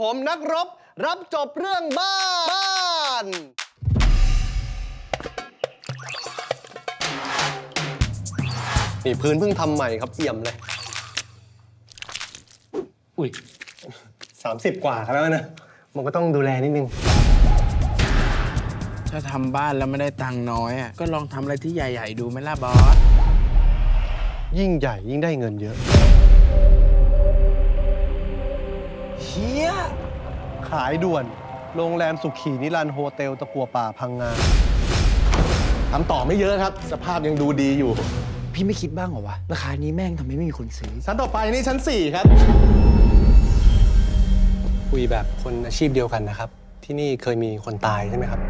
ผมนักรบ รับจบเรื่องบ้านนี่พื้นเพิ่งทำใหม่ครับเอี่ยมเลย อุ้ย30 กว่าครับแล้วนะ มันก็ต้องดูแลนิดนึง ถ้าทำบ้านแล้วไม่ได้ตังค์น้อยอะก็ลองทำอะไรที่ใหญ่ ๆ ดูไหมล่ะบอส ยิ่งใหญ่ยิ่งได้เงินเยอะ ฮียขายด่วน โรงแรมสุขีนิรันดร์โฮเทลตะกัวป่าพังงาทำต่อไม่เยอะครับ สภาพยังดูดีอยู่ พี่ไม่คิดบ้างเหรอวะ ราคานี้แม่งทำไมไม่มีคนซื้อ ชั้นต่อไปนี่ชั้น 4 ครับ คุยแบบคนอาชีพเดียวกันนะครับ ที่นี่เคยมีคนตายใช่ไหมครับ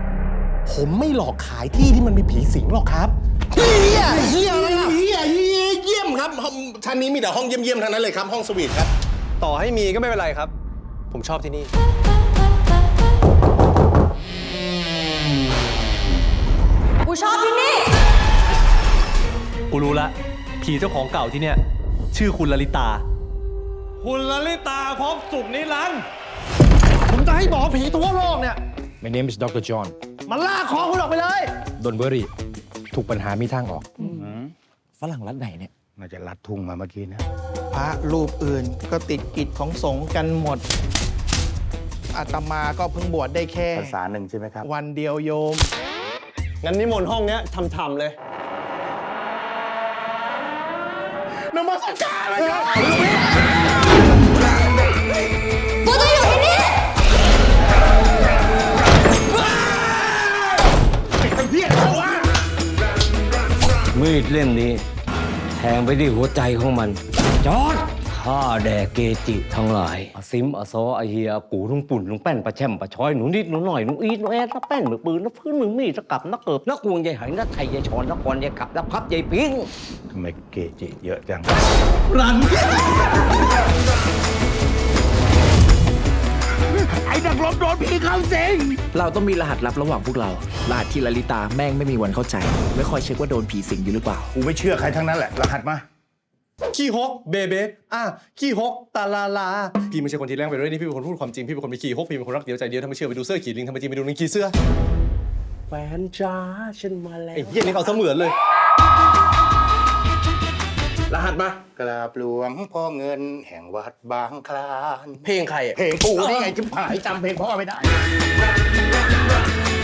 ผมไม่หลอกขายที่ที่มันมีผีสิงหรอกครับเฮียเฮียอะไรล่ะเฮียเฮียเยี่ยมครับห้องชั้นนี้มีแต่ห้องเยี่ยมๆทั้งนั้นเลยครับ ห้องสวีทครับ ต่อให้มีก็ไม่เป็นไรครับ ผมชอบที่นี่ กูชอบที่นี่ กูรู้ละ ผีเจ้าของเก่าที่เนี่ย ชื่อคุณลลิตา คุณลลิตาพบสุขนิรันดร์ผมจะให้หมอผีทั่วโลกเนี่ย My name is Dr. John มันลากคอคุณออกไปเลย Don't worry ทุกปัญหามีทางออกฝรั่งรัฐไหนเนี่ย น่าจะลัดทุ่งมาเมื่อกี้นะ พระรูปอื่นก็ติดกิจของสงฆ์กันหมด อาตมาก็เพิ่งบวชได้แค่ ภาษาหนึ่งใช่ไหมครับ วันเดียวโยม งั้นนิมนต์ห้องเนี้ยทำๆเลยกูจะอยู่ที่นี่ มีดเล่มนี้ แทงไปที่หัวใจของมัน จอดข้าแด่เกจิทั้งหลายอาซิมอาซออาเฮียอากูลุงปุ่นลุงแป้นปลาแช่มปลาช้อยหนูนิดหนูหน่อยหนูอีหนูแอดนักแป้นมือปืนนักพื้นมือมีดนักกับนักเกิบนักกวงยายหายนักไทยยายชอนนักกรยายขับนักพับยายพิง ทำไมเกจิเยอะจัง รัน รบโดนผีเข้าสิงเราต้องมีรหัสลับระหว่างพวกเรา รหัสที่ลลิตาแม่งไม่มีวันเข้าใจ ไม่ค่อยเช็คว่าโดนผีสิงอยู่หรือเปล่า กูไม่เชื่อใครทั้งนั้นแหละ รหัสมา ขี้ฮกเบเบอะขี้ฮกตาลาลา พี่ไม่ใช่คนที่แรงไปด้วยนี่พี่เป็นคนพูดความจริง พี่เป็นคนมีขี้ฮกพี่เป็นคนรักเดียวใจเดียวถ้าไม่เชื่อไปดูเสื้อขีดลิงทำไมจริงไปดูลิงขี้เสื้อแฟนจ้าฉันมาแล้วไอ้เหี้ยนี่เขาเสมือนเลยร หัสมากราบหลวงพ่อเงินแห่งวัดบางคลาน เพลงใครอะเพลงกูนี่ไงจิ๋มหายจำเพลงพ่อไม่ได้ก